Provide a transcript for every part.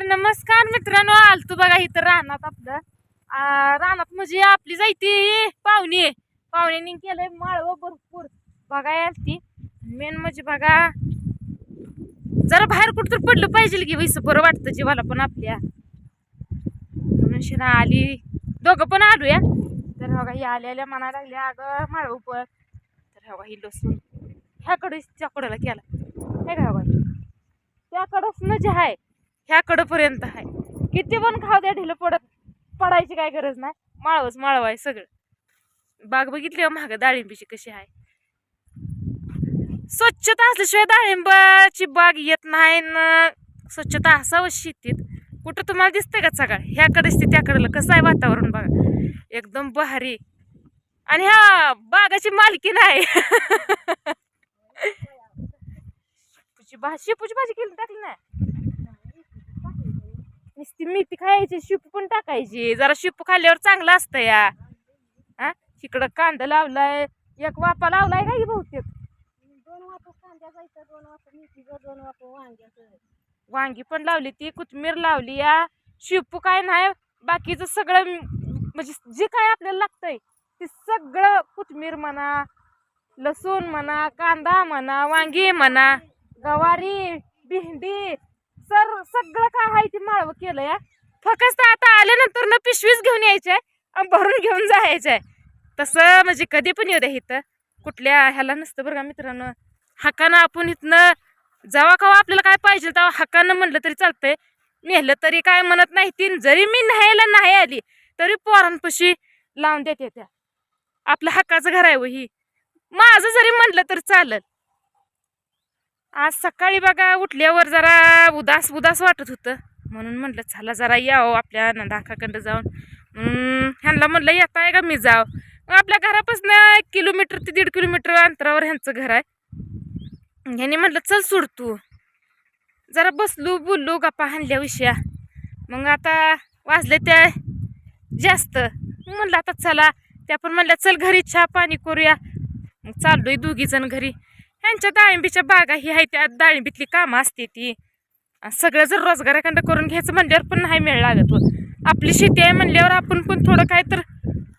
तर नमस्कार मित्रांनो. आलतो बघा इथं रानात आपलं. रानात म्हणजे आपली जायती पाहुणे पाहुण्यानी केलंय माळव भरपूर. बघा आलती. मेन म्हणजे बघा जरा बाहेर कुठं तर पडलं पाहिजे की वैस बरं वाटतं जीवाला पण आपल्या. म्हणून शिना आली. दोघं पण आलूया. तर बघा ही आल्या म्हणा लागल्या अगं माळव पण तर बघा ही लसूण. ह्याकडे त्याकडला केला. हे का बघा. त्याकडं जे आहे ह्याकडंपर्यंत आहे. किती पण खाऊ द्या ढिलं पडत पडायची काय गरज नाही. माळवच माळव आहे सगळं. बाग बघितली हो महाग डाळिंबीची कशी आहे. स्वच्छता असल्याशिवाय डाळिंबाची बाग येत नाही न स्वच्छता असावं शेतीत. कुठं तुम्हाला दिसतंय का सकाळ ह्याकडेच ते त्याकडलं. कसं आहे वातावरण बघा. एकदम भारी. आणि हा बागाची मालकी नाही. शेपूची भाजी शेपूची भाजी केली टाकली नाही नुसती मेथी खायची शेपू पण टाकायची. जरा शेपू खाल्ल्यावर चांगलं असतं या. हा? इकडं कांदा लावलाय. एक वापा लावलाय का बहुतेक? दोन वापर कांद्या जायचं दोन वापर मेथीचं दोन वापर वांग्याचं वांगी पण लावली ती कोथमीर लावली या. शेपू काय नाही बाकीचं सगळं म्हणजे जे काय आपल्याला लागतंय ते सगळं कोथमीर म्हणा लसूण म्हणा कांदा म्हणा वांगी म्हणा गवारी भेंडी सर सगळं काय आहे ते माळवं केलं या फक्त आता आल्यानंतर ना पिशवीच घेऊन यायचे आणि भरून घेऊन जायचंय. तसं म्हणजे कधी पण येऊ द्या इथं. कुठल्या ह्याला नसतं बरं का मित्रांनो. हाकानं आपण इथनं जेव्हा केव्हा हो, आपल्याला काय पाहिजे तेव्हा हक्कानं म्हणलं तरी चालतंय. नेलं तरी काय म्हणत नाही तीन जरी मी न्यायला नाही आली तरी पोरांपाशी लावून देते त्या. आपलं हक्काचं घर आहे व ही. माझं जरी म्हणलं तरी चालल. आज सकाळी बघा उठल्यावर जरा उदास उदास वाटत होतं. म्हणून म्हटलं चला जरा यावं आपल्या नंदाकाकडं जाऊन. म्हणून ह्यांना म्हणलं येता आहे का मी जाव? मग आपल्या घरापासून एक किलोमीटर ते दीड किलोमीटर अंतरावर ह्यांचं घर आहे. ह्याने म्हटलं चल सोड तू. जरा बसलो बोललो गप्पा हाणल्या विषया. मग आता वाजले त्या जास्त. म्हणलं आता चला. त्या पण म्हणल्या चल घरी चहा पाणी करूया. मग चाललोय दोघी जण घरी. ह्यांच्या डाळिंबीच्या बागा ही आहे त्या डाळिंबीतली कामं असते ती. सगळं जर रोजगाराखंड करून घ्यायचं म्हणल्यावर पण नाही मिळ लागत आपली शेती आहे म्हणल्यावर आपण पण थोडं काय तर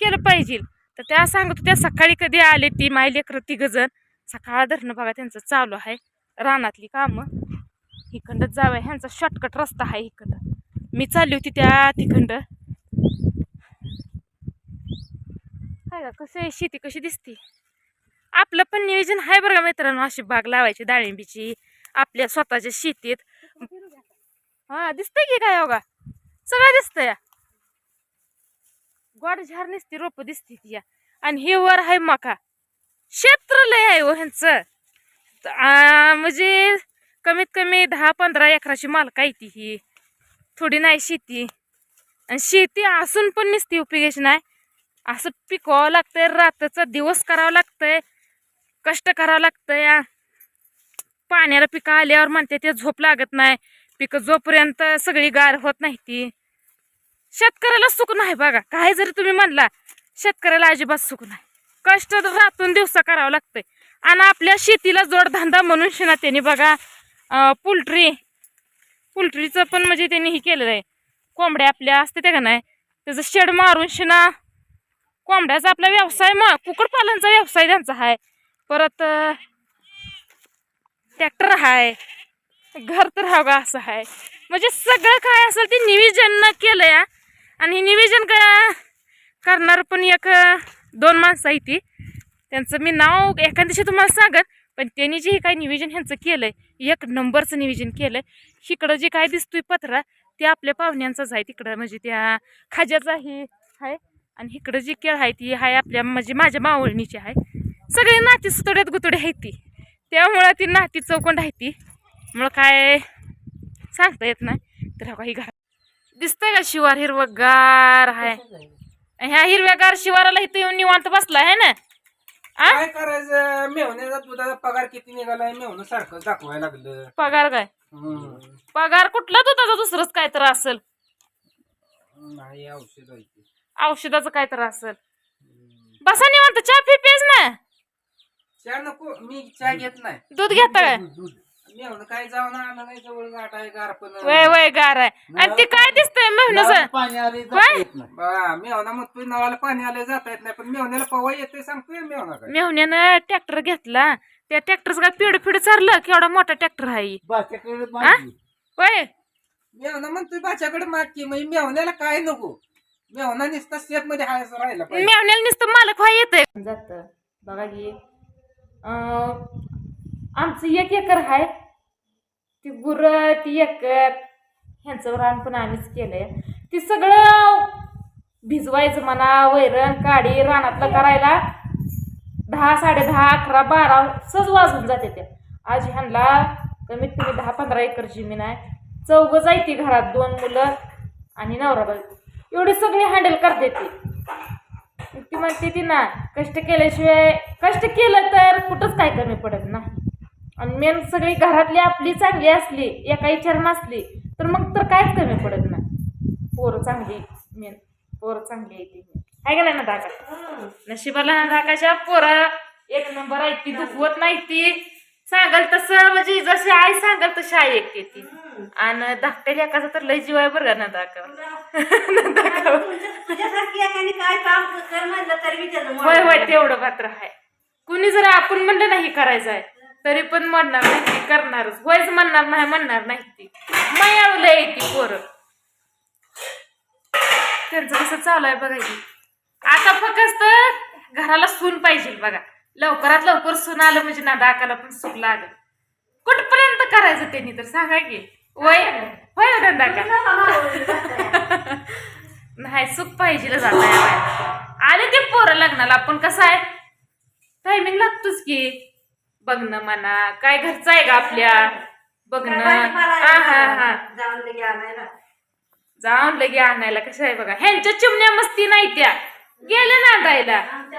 केलं पाहिजे. तर त्या सांगत होत्या सकाळी कधी आले ती माय लेकरं तिघं सकाळ धरणं बघा त्यांचं चालू आहे. रानातली कामं. इकडं जावं ह्यांचा शॉर्टकट रस्ता आहे इकडं. मी चालली होती त्या तिकडं काय का कसं आहे? शेती कशी दिसते? आपलं पण नियोजन आहे बरं का मित्रांनो अशी बाग लावायची डाळिंबीची आपल्या स्वतःच्या शेतीत. हा दिसतंय की काय अगा सगळं दिसतंय. या गोड झार नसती रोप दिसते ती. या आणि हे वर आहे मका. क्षेत्र लय आहे हो ह्यांचं. म्हणजे कमीत कमी दहा पंधरा एकराची मालक आहे ती ही. थोडी नाही शेती. आणि शेती असून पण नसती उपयोगाची नाही. असं पिकवावं लागतंय रात्रचा दिवस करावं लागतंय. कष्ट करावं लागतं या. पाण्याला पिकं आल्यावर म्हणते ते झोप लागत नाही. पिकं जोपर्यंत सगळी गार होत नाही ती. शेतकऱ्याला सुख नाही बघा. काय जरी तुम्ही म्हणला शेतकऱ्याला अजिबात सुख नाही. कष्ट रातून दिवसा करावं लागतंय. आणि आपल्या शेतीला जोडधंदा म्हणून शिना त्यांनी बघा पोल्ट्री पोल्ट्रीचं पण म्हणजे त्यांनी हे केलेलं आहे. कोंबड्या आपल्या असते ते का नाही? त्याचं शेड मारून शिना कोंबड्याचा आपला व्यवसाय मग कुक्कुटपालनचा व्यवसाय त्यांचा आहे. परत ट्रॅक्टर आहे घर तर हवा असं आहे म्हणजे सगळं काय असेल ते निवेदन केलं या आणि निवेदन का करणार पण एक दोन माणसं आहे ती. त्यांचं मी नाव एका दिवशी तुम्हाला सांगत पण त्यांनी जे काय निवेदन ह्यांचं केलंय एक नंबरचं नियोजन केलंय. इकडं जे काय दिसतोय पत्रा ते आपल्या पाहुण्यांचाच आहे तिकडं. म्हणजे त्या खाज्याचा ही आहे आणि इकडं जी केळ आहे ती आहे आपल्या म्हणजे माझ्या मावळणीची आहे. सगळे नाती सुतड्यात गुतडे आहेत ती. त्यामुळं ती नाती चौकोंड आहे ती. मुळं काय सांगता येत नाही. तर काही घरात दिसतंय का शिवार हिरवगार आहे ह्या हिरव्यागार शिवाराला इथं येऊन निवांत बसला आहे ना? काय करायचं? दुधाचा पगार किती निघालाय? मेवणं सारखं दाखवायला लागलं. पगार काय. पगार कुठला दुधाचा? दुसरंच काय तर असेल. नाही औषध आहे ते. औषधाचं काय तर असेल. बसा निवांत चहा फी पेज ना. चहा नको मी चहा घेत नाही. दूध घेता काय? दूध, दूध. मेहून काय जाऊन आलं नाही जवळ गाठ आहे गार पण वय वय गार आहे. आणि ते काय दिसतंय मेहनच पाणी आले? येत नाही. नवाला पाणी आलं जाता येत नाही. पण मेहण्याला पवा येते सांगतोय मेहना काय. मेहुण्यानं ट्रॅक्टर घेतला. त्या ट्रॅक्टरचं काय पिढ पिढ चाललं केवढा मोठा ट्रॅक्टर आहे वय? मेहना म्हणतोय बाच्याकडे मागकी म्हणजे मेहण्याला काय नको? मेहना नुसता शेत मध्ये हायचं राहिला पाहिजे. मेहुण्याला नुसतं मालक व्हाय येतंय. जात. बघा की आमचं एक एकर आहे ती गुर ती एकर ह्यांचं रान पण आम्हीच केलंय. ती सगळं भिजवायचं म्हणा वैरण काडी रानातलं करायला दहा साडे दहा अकरा बारा सहज वाजून जाते ते. आज ह्यांना कमीत कमी दहा पंधरा एकर जमीन आहे. चौघ जायती घरात दोन मुलं आणि नवरा बायको. एवढी सगळी हँडल करते ती. ती म्हणते ती ना कष्ट केल्याशिवाय कष्ट केलं तर कुठंच काय कमी पडत नाही. आणि मेन सगळी घरातली आपली चांगली असली एका विचार नसली तर मग तर काहीच कमी पडत नाही. पोरं चांगली मेन पोरं चांगली आहे ती आहे का नाही ना दाका नशिबाला ना दाकाच्या पोरं एक नंबर आहे ती दुखवत नाही ती. सांगाल तसं म्हणजे जशी आई सांगाल तशी आई ऐकते ती आणि धाकट्या लेकाचा तर लय जीव आहे बरं का ना मन होय होय तेवढं मात्र आहे. कुणी जर आपण म्हणलं नाही करायचं आहे तरी पण म्हणणार नाही ती करणारच. होयच म्हणणार नाही म्हणणार नाही ती. मायावलं आहे ती पोरं. त्यांचं कसं चालू आहे बघा आता फक्त घराला सून पाहिजे बघा. लवकरात लवकर सून आलं म्हणजे ना दाकाला पण सुख लागल. कुठपर्यंत करायचं त्यांनी तर सांगा की. वय होय ना दाका? नाही सुख पाहिजे जाता आले ते पोरं लग्नाला आपण कसं आहे? टायमिंग लागतोच की. बघणं म्हणा काय घरचं आहे का आपल्या? बघणं. हा हा हा. जाऊन लगे आणायला. जाऊन लगे आणायला कसं आहे बघा. ह्यांच्या चिमण्या मस्ती नाही त्या. गेल्या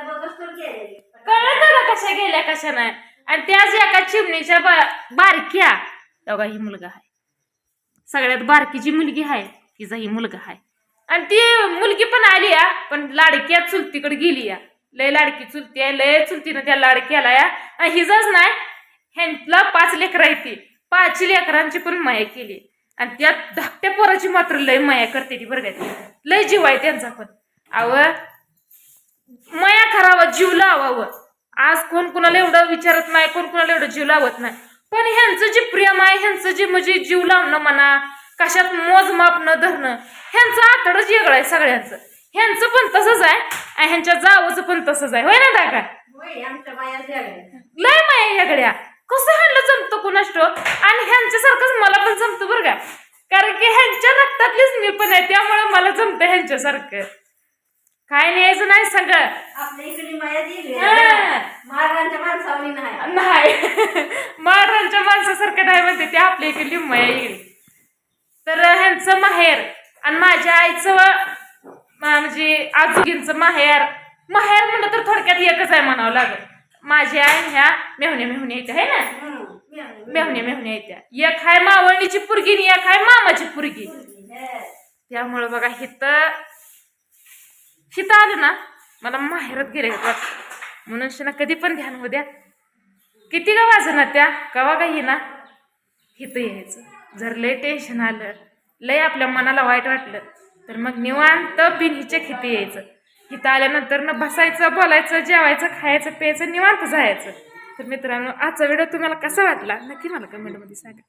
बघच तर गेलेली. कळलं त्याला कशा गेल्या कशा नाही. आणि त्याच एका चिमणीच्या बा- बारक्या. बघा ही मुलगा आहे. सगळ्यात बारकी जी मुलगी आहे. तिचा ही मुलगा आहे. आणि ती मुलगी पण आली या पण लाडक्या चुलतीकडे गेली या लय लाडकी चुलती आहे लय चुलतीनं त्या लाडक्याला या आणि हिजाच नाही ह्यांला पाच लेकरं आहे ती. पाच लेकरांची पण माया केली. आणि त्या धाकट्या पोराची मात्र लय माया करते ती बरं काय ती. लय जीव आहे त्यांचा पण. अव माया करावा जीव लावावं. आज कोण कुणाला एवढं विचारत नाही कोण कुणाला एवढं जीव लावत नाही. पण ह्यांचं जे प्रेम आहे ह्यांचं जे म्हणजे जीव लावणं म्हणा कशात मोजमाप न धरणं ह्यांचं आतडच वेगळं आहे सगळ्यांचं. ह्यांचं पण तसंच आहे आणि ह्यांच्या जावचं पण तसंच आहे. होय ना जगल्या लय माया यागड्या कसं ह्यांना जमतं कुणाष्ट? आणि ह्यांच्यासारखंच मला पण जमतं बरं का? कारण की ह्यांच्या रक्तातलीच मी पण आहे त्यामुळे मला जमतं ह्यांच्यासारखं. काय न्यायचं नाही सगळं. आपल्या इकडे माया दिली हा. महाराजांच्या नाही. नाही. महाराजांच्या माणसासारखं नाही म्हणते ते आपल्या इकडे लिंबया येईल. तर ह्यांचं माहेर आणि माझ्या आईचं म्हणजे आजोगींचं माहेर. माहेर म्हणलं तर थोडक्यात एकच आहे म्हणावं लागत माझी आई ह्या मेहुण्या मेहुण्या येत्या आहे ना. मेहुण्या मेहुण्या येत्या. एक आहे मावळणीची पुरगी आणि एक आहे मामाची पुरगी हे. त्यामुळं बघा हिथं हिथं आलं ना मला माहेरात गेले वाटतं कधी पण ध्यान होऊ द्या. किती का वाजना त्या? कवा काही ना? हिथं यायचं. जर लय टेन्शन आलं लय आपल्या मनाला वाईट वाटलं तर मग निवांत बिन हिच्या खिती यायचं. हिथं आल्यानंतर ना बसायचं बोलायचं जेवायचं खायचं प्यायचं निवांत जायचं. तर मित्रांनो आजचा व्हिडिओ तुम्हाला कसा वाटला? नक्की मला कमेंटमध्ये सांगा.